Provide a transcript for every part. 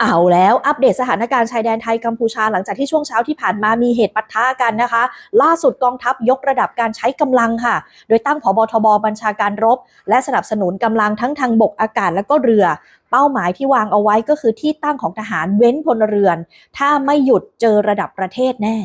เอาแล้วอัปเดตสถานการณ์ชายแดนไทยกัมพูชาหลังจากที่ช่วงเช้าที่ผ่านมามีเหตุปะทะกันนะคะ ล่าสุดกองทัพยกระดับการใช้กำลังค่ะ โดยตั้งผบทบบัญชาการรบ และสนับสนุนกำลังทั้งทางบกอากาศและก็เรือ เป้าหมายที่วางเอาไว้ก็คือที่ตั้งของทหารเว้นพลเรือน ถ้าไม่หยุดเจอระดับประเทศแน่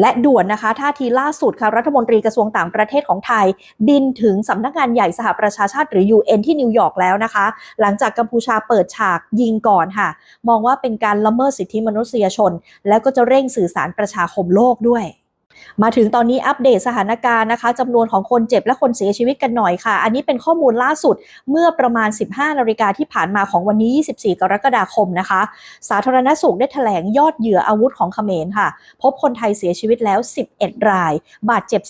และด่วนนะคะท่าทีล่าสุดค่ะรัฐมนตรีกระทรวงต่างประเทศของไทย บินถึงสำนักงานใหญ่สหประชาชาติหรือ UN ที่นิวยอร์กแล้วนะคะ หลังจากกัมพูชาเปิดฉากยิงก่อนค่ะ มองว่าเป็นการละเมิดสิทธิมนุษยชน แล้วก็จะเร่งสื่อสารประชาคมโลกด้วย มาถึงตอนนี้อัปเดตสถานการณ์นะคะจำนวนของคนเจ็บและคนเสียชีวิตกันหน่อยค่ะ อันนี้เป็นข้อมูลล่าสุดเมื่อประมาณ 15นาฬิกาที่ผ่านมาของวันนี้ 24 กรกฎาคมนะคะ สาธารณสุขได้แถลงยอดเหยื่ออาวุธของเขมรค่ะ พบคนไทยเสียชีวิตแล้ว 11 ราย บาดเจ็บ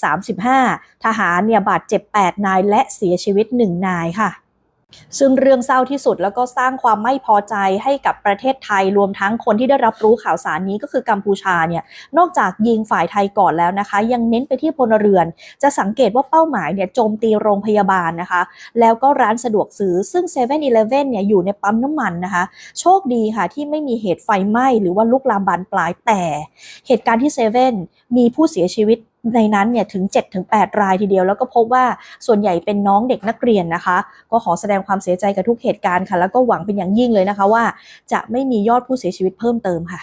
35 ทหารเนี่ยบาดเจ็บ 8 นายและเสียชีวิต 1 นายค่ะ ซึ่งเรื่องเศร้าที่สุดแล้วก็สร้างความไม่พอใจให้กับประเทศไทยรวมทั้งคนที่ได้รับรู้ข่าวสารนี้ก็คือกัมพูชาเนี่ยนอกจากยิงฝ่ายไทยก่อนแล้วนะคะ ยังเน้นไปที่พลเรือน จะสังเกตว่าเป้าหมายเนี่ยโจมตีโรงพยาบาลนะคะ แล้วก็ร้านสะดวกซื้อซึ่ง7 e เ e ่ e อเนี่ยอยู่ในปั๊มน้ำมันนะคะ โชคดีค่ะที่ไม่มีเหตุไฟไหม้หรือว่าลุกลามบานปลายแต่ เหตุการณ์ที่เซเว่นมีผู้เสียชีวิต ในนั้นเนี่ยถึง 7-8 รายทีเดียว แล้วก็พบว่าส่วนใหญ่เป็นน้องเด็กนักเรียนนะคะ ก็ขอแสดงความเสียใจกับทุกเหตุการณ์ค่ะ แล้วก็หวังเป็นอย่างยิ่งเลยนะคะว่า จะไม่มียอดผู้เสียชีวิตเพิ่มเติมค่ะ